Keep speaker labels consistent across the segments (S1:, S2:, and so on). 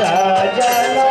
S1: সাজানো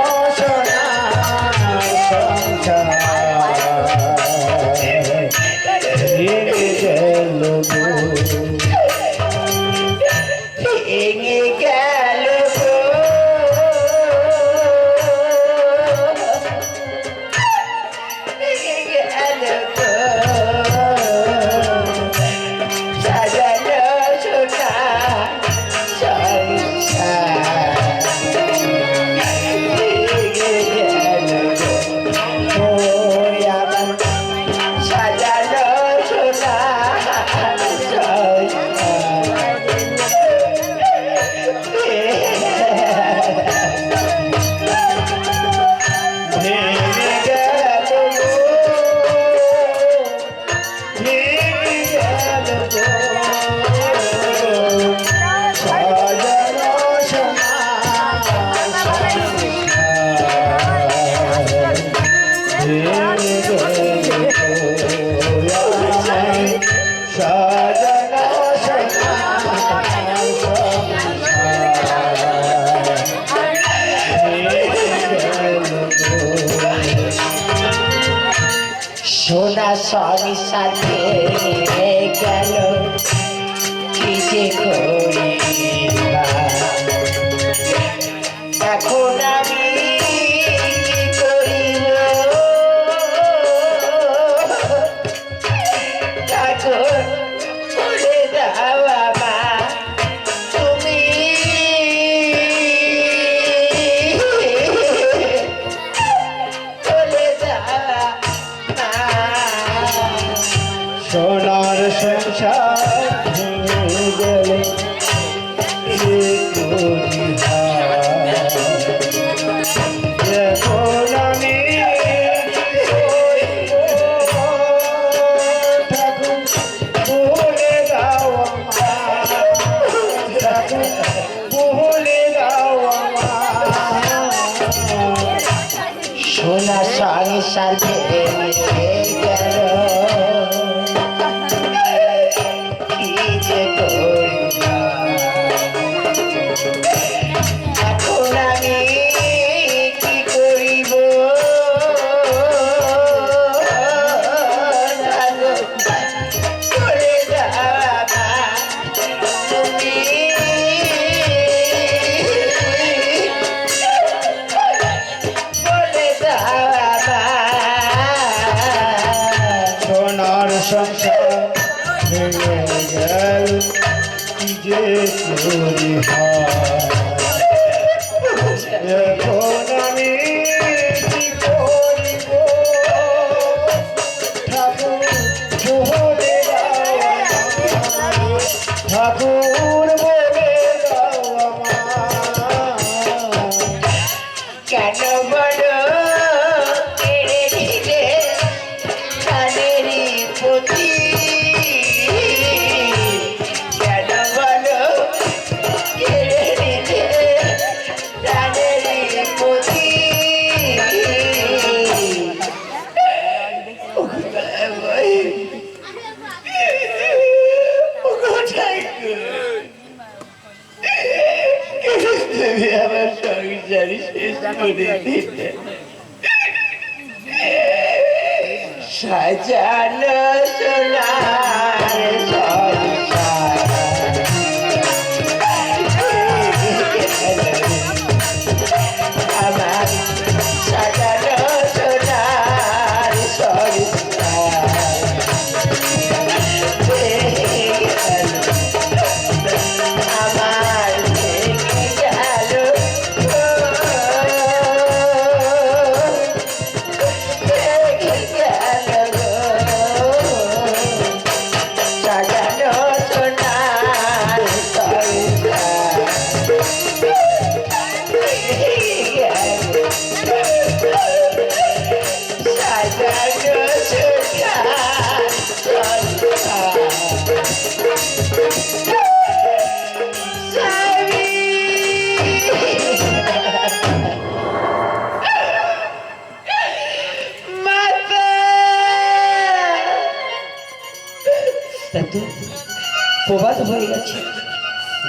S2: প্রবাদ হয়ে গেছে।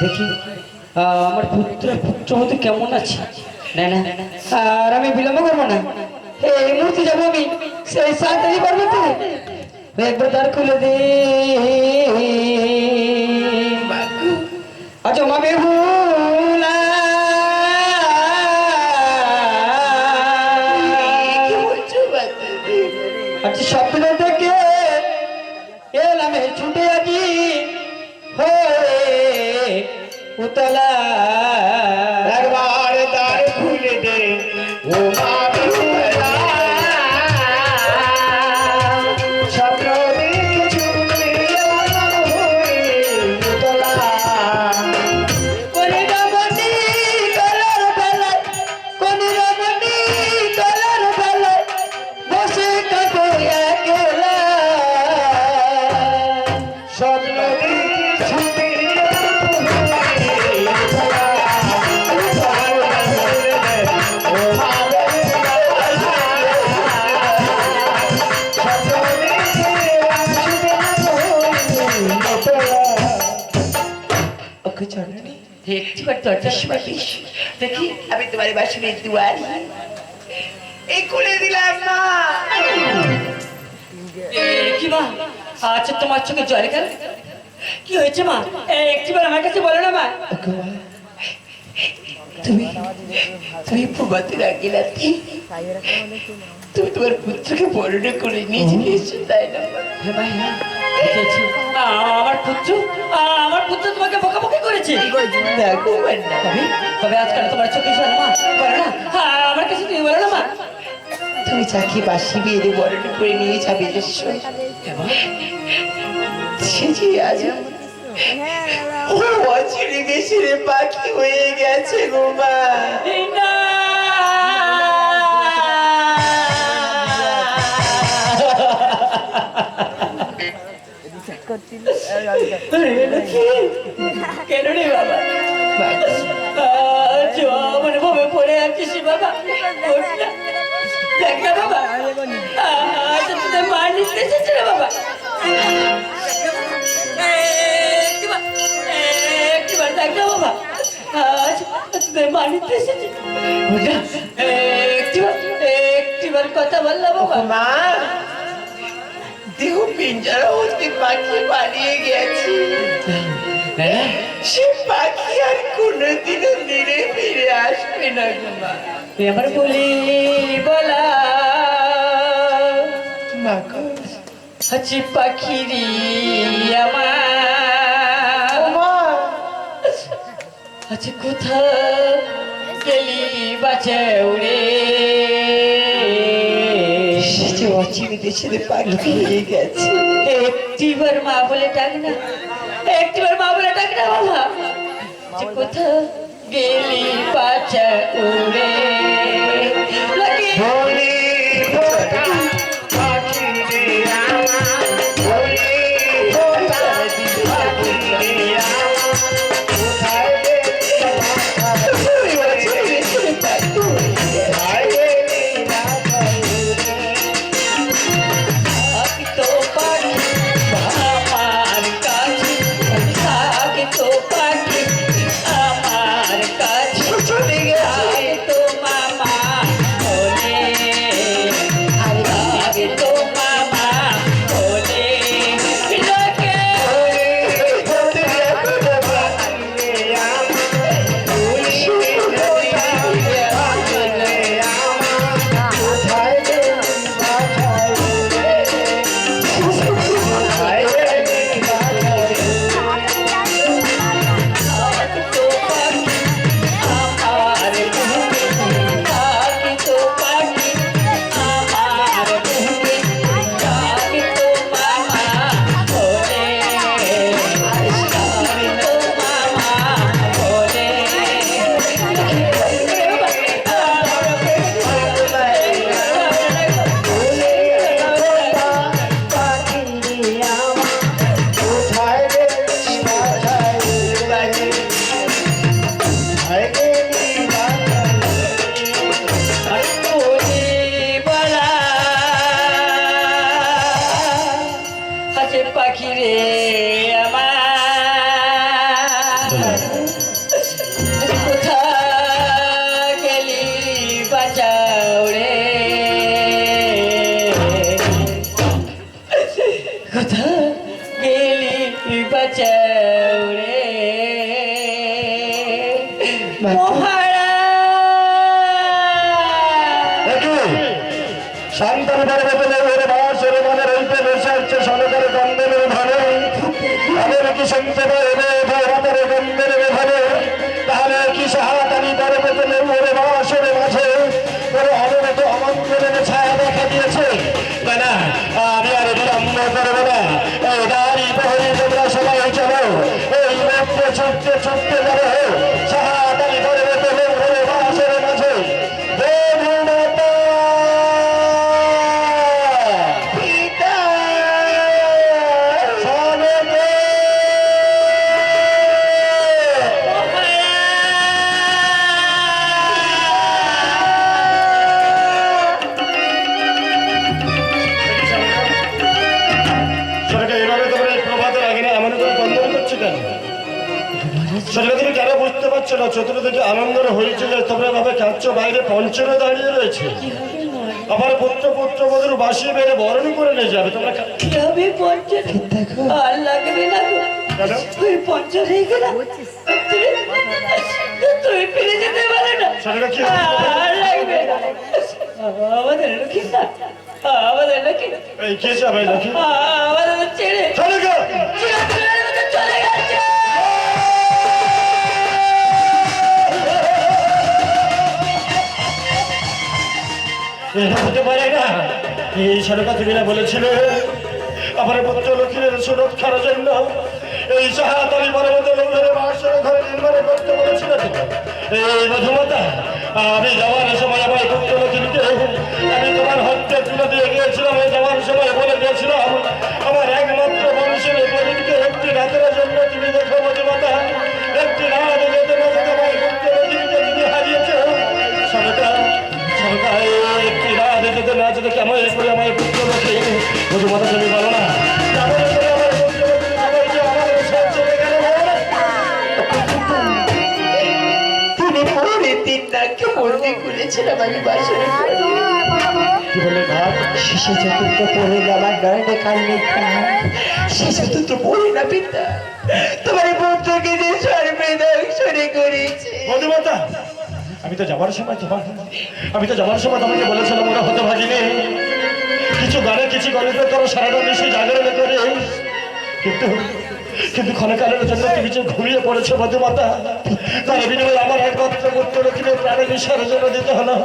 S2: দেখি আমার পুত্র পুত্র হতে কেমন আছে? না না। আর আমি বিলম্ব করব না। এই মুহূর্তে যাব আমি। সেই সাঁতারি পার্বতী একবার দ্বার খুলে দে আচ্ছা মা
S1: বাচ্চাদি?
S2: আচ্ছা স্বপ্ন উতলা দরজা
S1: বাপিস দেখি আমি তোমার বাসনের দুয়ার এই খুলে দিলাম না
S2: কি মা? আচ্ছা তোমার চোখে জল গেল কি হয়েছে মা? একটিবার আমার কাছে বলো না মা।
S1: তুমি তুমি প্রভাতে তুমি তোমার পুত্রকে বরণ করে নিয়ে তাই না?
S2: আমার পুত্র আ, আমার পুত্র তোমাকে বকাবকি করেছে।
S1: দেখো
S2: তবে তবে আজকাল তোমার চোখে জল মা। বলো না। আমার কাছে তুমি বলো না মা।
S1: তুমি চাকি বাসি বিয়ে দিয়ে বরণ করে নিয়ে যাবে যে আজ অচিরে বেশিরে পাখি হয়ে গেছে গো মা
S2: এই না কেন রে বাবা আজ মানে ভাবে পড়ে আছিস বাবা ওঠ না। দেখ না বাবা আজ তোদের মা নিতে এসেছে রে বাবা একটিবার একটিবার দেখ না বাবা আজ তোদের মা নিতে এসেছে একটিবার একটিবার কথা বললাম বাবা
S1: মা দেহ পিঞ্জরা হতে পাখি পালিয়ে গেছে। সে পাখি আর কোনোদিনও ফিরে আসবে না
S2: আমার বলি
S1: মা
S2: পাখিরি আমার আচ্ছা কোথা গেলি বাঁচে উড়ে?
S1: সে হয়ে গেছে।
S2: একটিবার মা বলে ডাক না একটিবার মা বলে ডাক না বাবা। যে কোথা গেলি বাঁচে উড়ে? লাগে
S3: শান্তর পর্বতলে ওর বাস রইতে বসে আসছে সরকারের কন্দনের ঘরে তাদের কি শুনতে পারে পারছ না চতুর্দিকে আনন্দের হয়েছে যে তোমরা ভাবে কাঁদছো বাইরে পঞ্চরে দাঁড়িয়ে রয়েছে। আমার পুত্র পুত্র বধুর বাসি বেড়ে বরণ করে নিয়ে যাবে তোমরা কা-
S2: কি হবে আর লাগবে না তুই পঞ্চাশ তুই ফিরে যেতে পারে না। আর লাগবে না। আমাদের লক্ষ্মী না। আমাদের লক্ষ্মী
S3: এই কে যাবে নাকি
S2: আমাদের ছেড়ে
S3: সরকার
S2: চিরদিনের চলে গেছে
S3: এই সরকার তুমি না বলেছিলে আমার পুত্র লক্ষ্মীর জন্য এই সাহাতারি পর্বত লোকের বাসর ঘরে নির্মাণ করতে বলেছিল এই মধুমতা আমি যাওয়ার সময় আমার পুত্র লক্ষ্মীকে আমি তোমার হত্যা তুলে দিয়ে গিয়েছিলাম এই যাওয়ার সময় বলে দিয়েছিলাম আমার একমাত্র মানুষের প্রদীপকে একটি রাতের জন্য তুমি দেখো বলো না?
S1: তুমি পরের দিন নাকি বন্দি করেছিলাম আমি বাসরে
S3: কি বললে ভাব
S1: শিশু চতুর্থ পড়ে আমার নয়নে কান্নে শিশু চতুর্থ পড়ে না পিতা। তোমার পুত্রকে যে সর্বদাই সরে করেছে।
S3: মধুমাতা আমি তো যাওয়ার সময় তোমার আমি তো যাওয়ার সময় তোমাকে বলেছিলাম ওরা হতে ভাগিনি। কিছু গানে, কিছু গল্পে করো সারাটা বেশি জাগরণ করে কিন্তু কিন্তু ক্ষণকালের জন্য তুমি যে ঘুমিয়ে পড়েছে মধুমাতা তার বিনিময়ে আমার একমাত্র মূর্ত লক্ষ্মীর প্রাণে বিসর্জন দিতে হলো।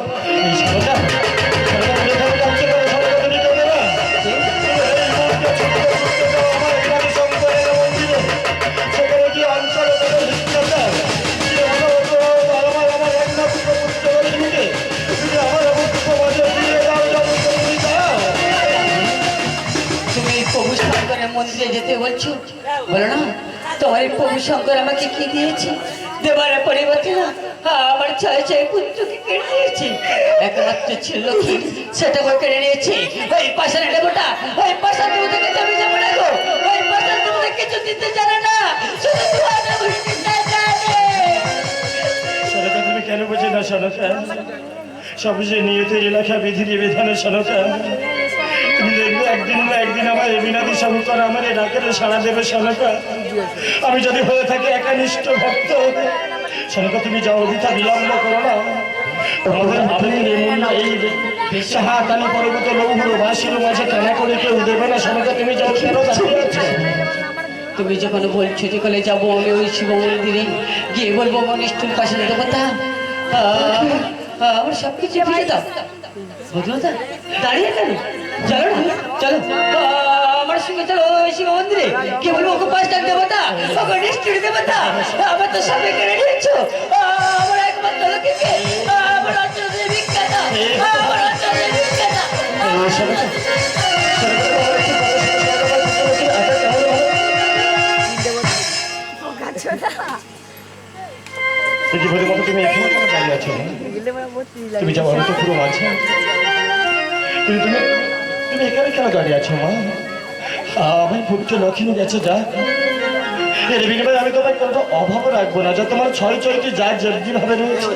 S3: শঙ্করের মন্দিরে
S2: যেতে বলছো? বলো না, তোমার প্রভু শঙ্কর আমাকে কি দিয়েছে? দেবার পরিবর্তে না, আমার ছয় ছয় পুত্রকে কেড়ে নিয়েছে। একমাত্র ছিল কি সেটাকে কেড়ে নিয়েছে। ওই পাশার দেবতা, ওই পাশার দেবতাকে যাবে যাব না গো। ওই পাশার দেবতা কিছু দিতে জানে না। শুধু
S3: সরকার তুমি কেন বুঝি না সরকার সব যে নিয়ত এলাকা বিধির বিধানে সরকার তুমি একদিন না একদিন আমার বিনাদি শঙ্কর আমার এই ডাকের সাড়া দেবে সরকার আমি যদি হয়ে থাকি একানিষ্ঠ ভক্ত সরকার তুমি যাও অভিতা বিলম্ব করো না। আমাদের ভাবের এমন না এই পর্বত লৌহ বাসির মাঝে কেনা করে কেউ দেবে না সরকার তুমি যাও দাঁড়িয়ে
S2: তুমি যখন বলছো যে কলে যাব, আমি ওই শিব মন্দিরে গিয়ে বলব অনিষ্ঠুর পাশে দেবতা আমার সব কিছু দাঁড়িয়ে কেন? চলো চলো। আমার সঙ্গে চলো শিব মন্দিরে। কি বলব ওকে পাঁচ ডাক দেবতা ওকে নিষ্ঠুর আমার তো সবাই কেড়ে নিয়েছো আমার একমাত্র আমার অঞ্চলে আমার অঞ্চলে
S3: তুমি এখানে কেন দাঁড়িয়ে আছো? তুমি যাও আমি তো পুরো মাঝে। কিন্তু তুমি তুমি এখানে কেন দাঁড়িয়ে আছো, মা? আমার পুত্র লক্ষ্মী গেছে, যা। আমি তোমার কোনো অভাব রাখব না, যা তোমার ছয় ছয়টি যা জলদি ভাবে রয়েছে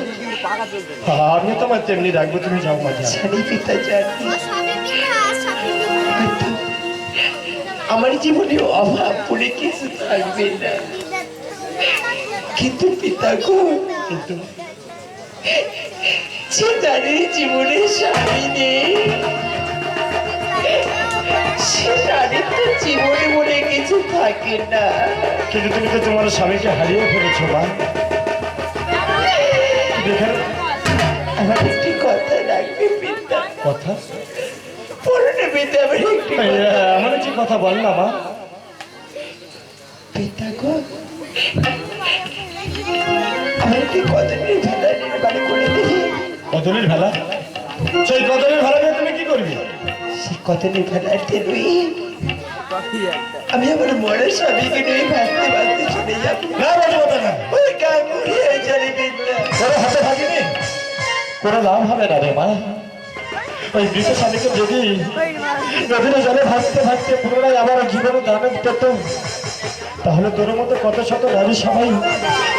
S3: আমি তোমার তেমনি রাখব, তুমি যাও
S1: হয়তো আমার জীবনে অভাব, বলে কিছু থাকবে না। কিন্তু পিতা গো
S3: কিন্তু
S1: যে জীবনে স্বামী নেই সে শাড়ির তো জীবনে মনে কিছু থাকে না।
S3: কিন্তু তুমি তো তোমার স্বামীকে হারিয়ে ফেলেছো মা।
S1: আমার একটি কথা লাগবে
S3: কথা?
S1: পরনে আমার একটি কথা
S3: বল না মা।
S1: পিতা গো আমার একটি নিয়ে ভেলা নির্মাণ করে দিলে।
S3: কদলের ভেলা? সেই কদলের ভেলা তুমি কি করবি?
S1: সে কতনি ভেলাতে রুই। আমি আমার মরা স্বামীকে নিয়ে ভাসতে ভাসতে চলে যাব।
S3: না বলব না
S1: ওই গাঙ্গুলি হয়ে চলে
S3: কোনো হাতে থাকিনি কোনো লাভ হবে না রে মা। ওই মৃত স্বামীকে যদি নদীর জলে ভাসতে ভাসতে পুনরায় আবার জীবনে দানে পেত তাহলে তোর মতো কত শত নারী সবাই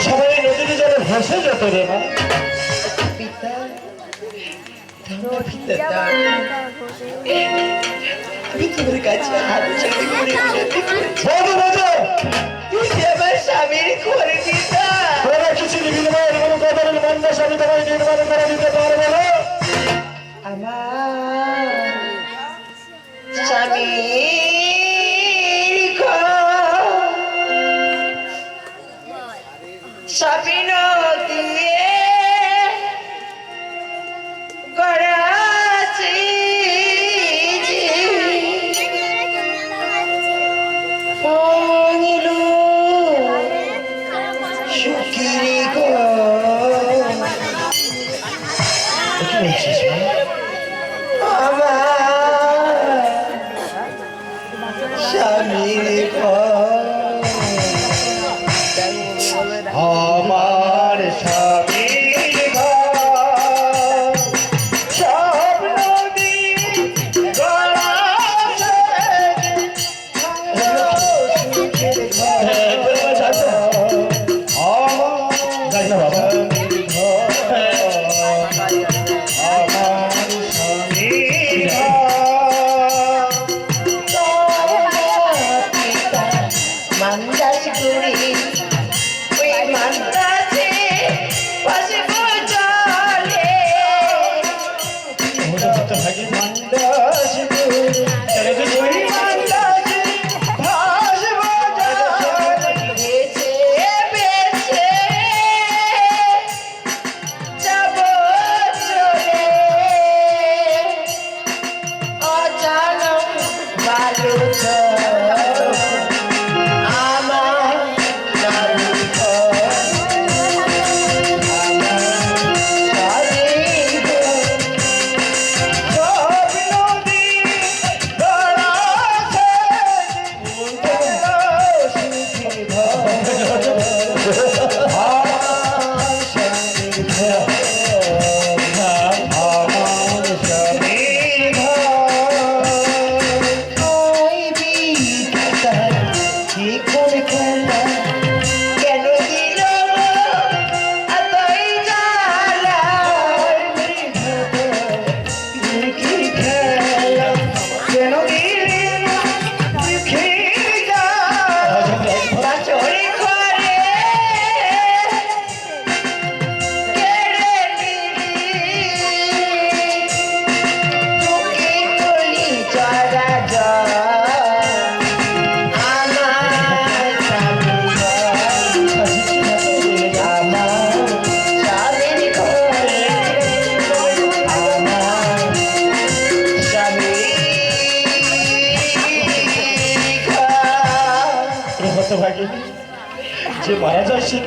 S3: সবাই নদীর জলে ভেসে যেত রে মা।
S1: আমি তোমার কাছে হাত ছেড়ে
S3: বলো
S1: তুমি আমার স্বামীর করে পিতা
S3: কিছু নির্মাণ এবং কদলের মন্দাস আমি তোমায় নির্মাণ করে দিতে পারব না।
S1: বালু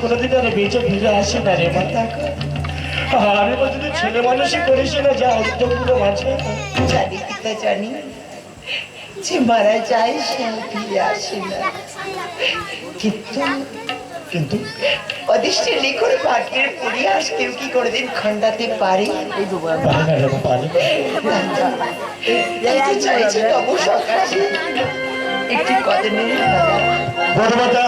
S3: কোনোদিন আর বেঁচে ফিরে আসে না রে মাতা। আমি যদি ছেলে মানুষই করিস না যা অন্তগুলো মাঝে।
S1: জানি পিতা জানি। যে মারা যায় সে ফিরে আসে না। কিন্তু
S3: কিন্তু
S1: অদৃষ্টের লিখন ভাগ্যের পরিহাস কেউ কি কোনোদিন খণ্ডাতে পারে? তাই তবু সকাশে একটি কদনের
S3: বড়মাতা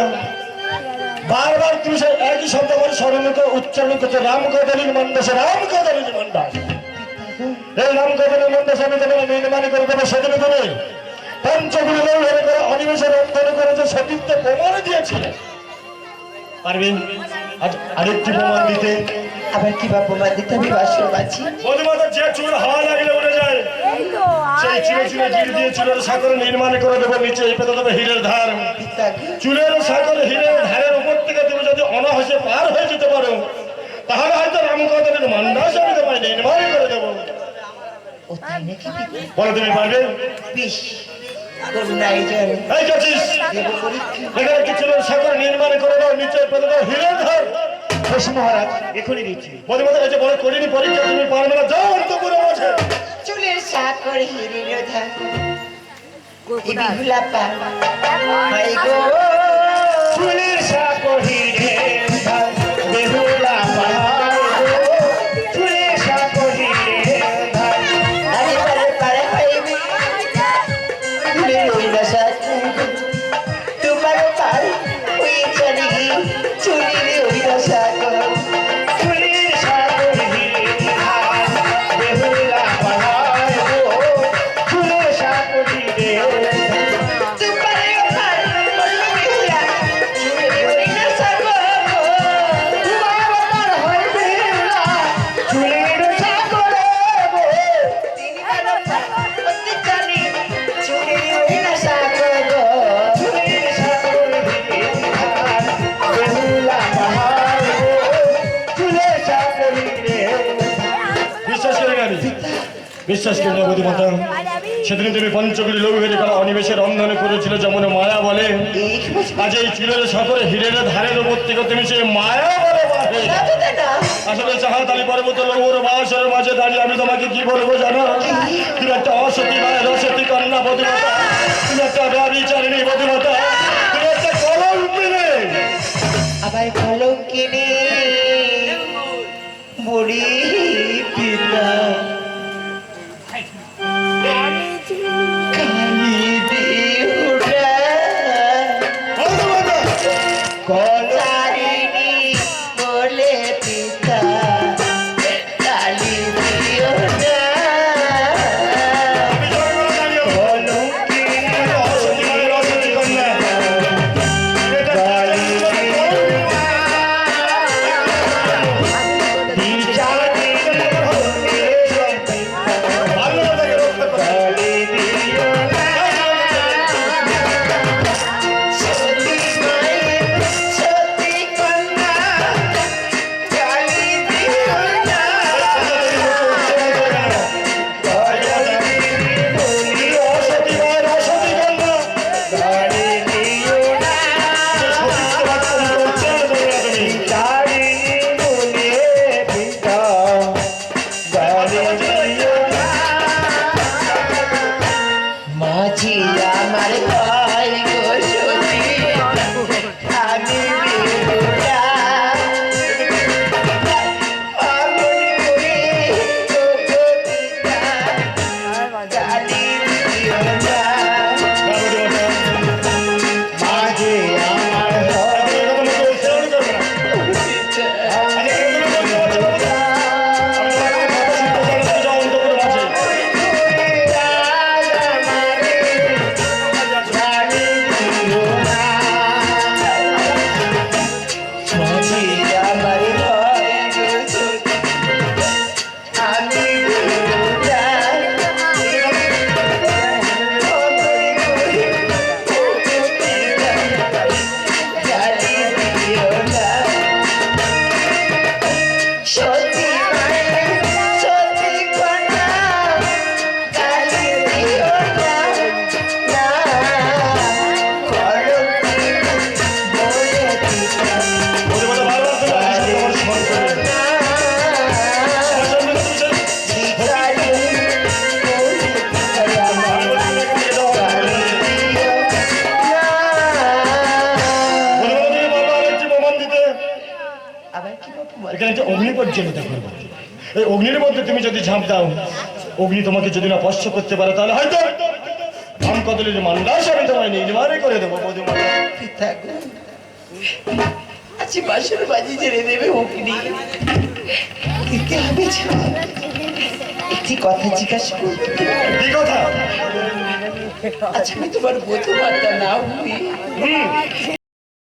S3: বারবার তুমি সেই একই শব্দ করে স্মরণকে উচ্চারণ করছ। রাম কদলীর মন্দাস রাম কদলীর মন্দাস এই রাম কদলীর মন্দাস আমি তোমাকে নির্মাণ করে দেবো সেদিন তুমি পঞ্চগুলো ধরে করে অনিমেষে রন্ধন করে যে সতীত্ব প্রমাণ দিয়েছিলে। পারবে? আরেকটি প্রমাণ দিতে।
S1: আবার কি বা প্রমাণ দিতে আমি বাসর বাঁচি।
S3: যে চুল হাওয়া লাগলে উড়ে যায় সেই চিনে জিল দিয়ে চুলের সাগরে নির্মাণ করে দেবো নিচে এই পেতে দেবে হীরের ধার। চুলের সাগরে হীরের ধারের উপর থেকে তুমি যদি অনাহাসে পার হয়ে যেতে পারো। তাহলে হয়তো রামকদলের মান্ডাস আমি তোমায় নির্মাণ করে দেবো? বলো তুমি পারবে?
S1: বেশ। পরীক্ষা
S3: তুমি পারবে না যাও অন্তপুরে বসে।
S1: সাকর পা গো।
S4: সাকর
S3: করে মাতা সেদিন তুমি পঞ্চগুলি লৌহের কলা অনিবেশের রন্ধনে করেছিল যেমন মায়া বলে? আজ এই চুলের সাগরে হীরের ধারের উপর তুমি সেই মায়া বলে আসলে চাহাতালি পর্বত লৌহর বাসের মাঝে দাঁড়িয়ে আমি তোমাকে কি বলব জানো? তুমি একটা অসতী নয় রসতী কন্যা বধুমাতা। তুমি একটা ব্যবিচারিণী বধুমাতা। তুমি একটা কলঙ্কিনী
S1: আবার
S3: এই অগ্নির মধ্যে তুমি যদি ঝাঁপ দাও অগ্নি তোমাকে যদি না স্পর্শ করতে পারে তাহলে হয়তো রাম কদলের মান্ডাস আমি তোমায় নির্মাণই করে দেবো
S1: বাজি দেবে অগ্নি। দিতে হবে একটি কথা জিজ্ঞাসা করব।
S3: কি কথা?
S1: আচ্ছা আমি তোমার বধু না হই